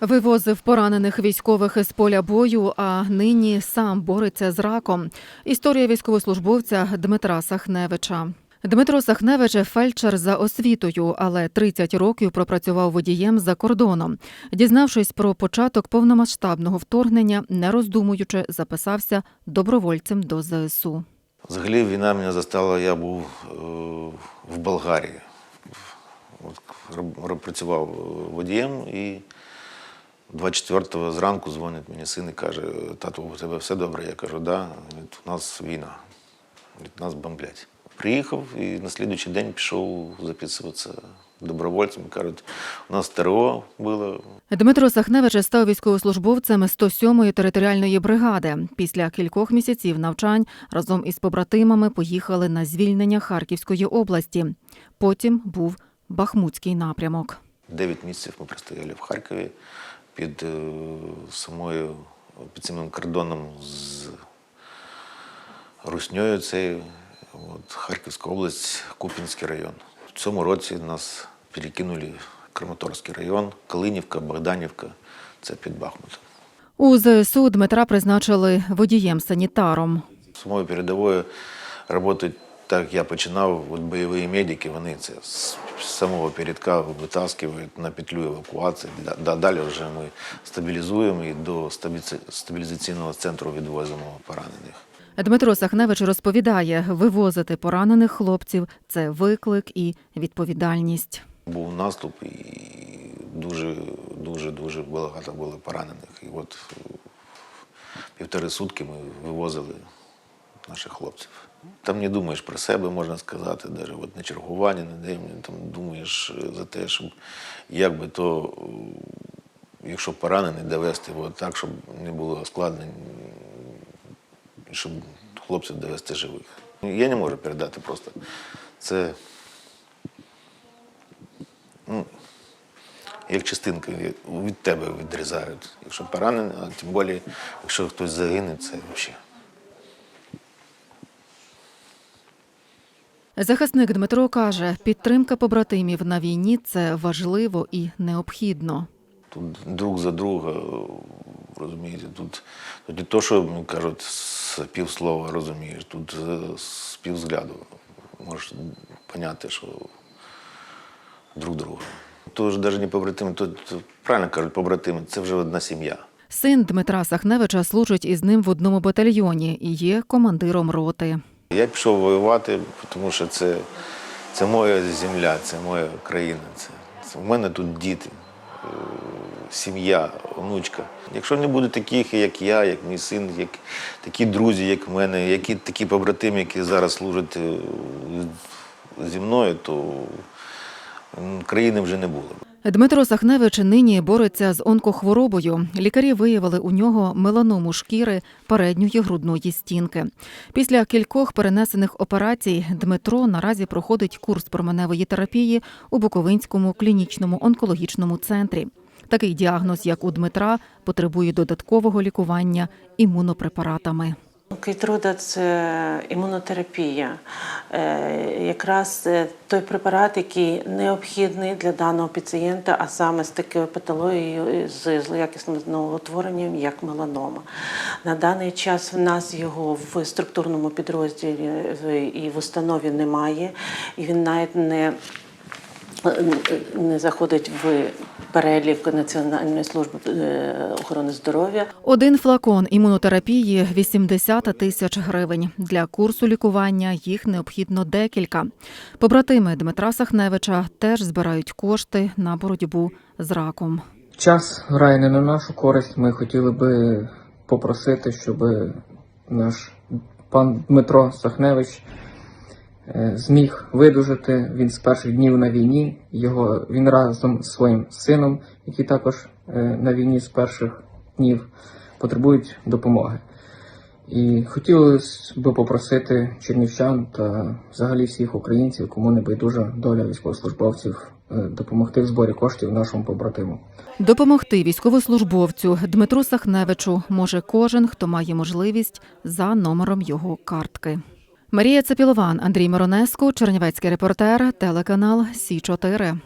Вивозив поранених військових із поля бою, а нині сам бореться з раком. Історія військовослужбовця Дмитра Сахневича. Дмитро Сахневич – фельдшер за освітою, але 30 років пропрацював водієм за кордоном. Дізнавшись про початок повномасштабного вторгнення, не роздумуючи, записався добровольцем до ЗСУ. Взагалі війна мене застала, я був е, в Болгарії. От, працював е, водієм і 24-го зранку дзвонить мені син і каже, тату, у тебе все добре? Я кажу, да. Говорить, у нас війна, Говорить, нас бомблять. Приїхав і на слідуючий день пішов записуватися добровольцем. Кажуть, у нас ТРО було, Дмитро Сахневич став військовослужбовцем 107-ї територіальної бригади. Після кількох місяців навчань разом із побратимами поїхали на звільнення Харківської області. Потім був Бахмутський напрямок. 9 місяців ми простояли в Харкові під е, самою під самим кордоном з Русньою. Це от, Харківська область, Купінський район. В цьому році нас перекинули в Краматорський район, Калинівка, Богданівка. Це під Бахмутом. У ЗСУ Дмитра призначили водієм-санітаром. Самою передовою працюють так, я починав, от бойові медики, вони це з самого передка витаскують на петлю евакуації. Да- да- Далі вже ми стабілізуємо і до стабілізаційного центру відвозимо поранених. Дмитро Сахневич розповідає, вивозити поранених хлопців це виклик і відповідальність. Був наступ і дуже, дуже, дуже багато було поранених. І от е, півтори сутки ми вивозили наших хлопців. Там не думаєш про себе, можна сказати, навіть от на чергуванні, на день, там думаєш е, за те, щоб як би то, е, якщо поранений, довести його так, щоб не було ускладнень, щоб хлопців довести живих. Я не можу передати просто. Це як частинка від тебе відрізають. Якщо поранений, а тим більше, якщо хтось загине, це взагалі. Захисник Дмитро каже, підтримка побратимів на війні це важливо і необхідно. Тут друг за друга, розумієте, тут, тут не то, що кажуть, з півслова розумієш, тут е, з півзгляду можеш поняти, що друг друга. То ж навіть не побратими, то правильно кажуть, побратими, це вже одна сім'я. Син Дмитра Сахневича служить із ним в одному батальйоні і є командиром роти. Я пішов воювати, тому що це, це моя земля, це моя країна. Це, це, в мене тут діти, е, сім'я, онучка. Якщо не буде таких, як я, як мій син, як такі друзі, як в мене, які такі побратими, які зараз служать е, зі мною, то країни вже не було. Дмитро Сахневич нині бореться з онкохворобою. Лікарі виявили у нього меланому шкіри передньої грудної стінки. Після кількох перенесених операцій Дмитро наразі проходить курс променевої терапії у Буковинському клінічному онкологічному центрі. Такий діагноз, як у Дмитра, потребує додаткового лікування імунопрепаратами. Кейтруда це імунотерапія. Е, Якраз е, той препарат, який необхідний для даного пацієнта, а саме з такою патологією з злоякісним новоутворенням, як меланома. На даний час в нас його в структурному підрозділі і в установі немає, і він навіть не не заходить в перелік Національної служби е, охорони здоров'я. Один флакон імунотерапії 80 тисяч гривень. Для курсу лікування їх необхідно декілька. Побратими Дмитра Сахневича теж збирають кошти на боротьбу з раком. Час грає не на нашу користь. Ми хотіли би попросити, щоб наш пан Дмитро Сахневич е, зміг видужати. Він з перших днів на війні. Його він разом з своїм сином, який також е, на війні з перших днів потребують допомоги. І хотілося б попросити чернівчан та взагалі всіх українців, кому не байдужа доля військовослужбовців, е, допомогти в зборі коштів нашому побратиму. Допомогти військовослужбовцю Дмитру Сахневичу може кожен, хто має можливість за номером його картки. Марія Цепілован, Андрій Моронеску, Чернівецький репортер, телеканал Сі 4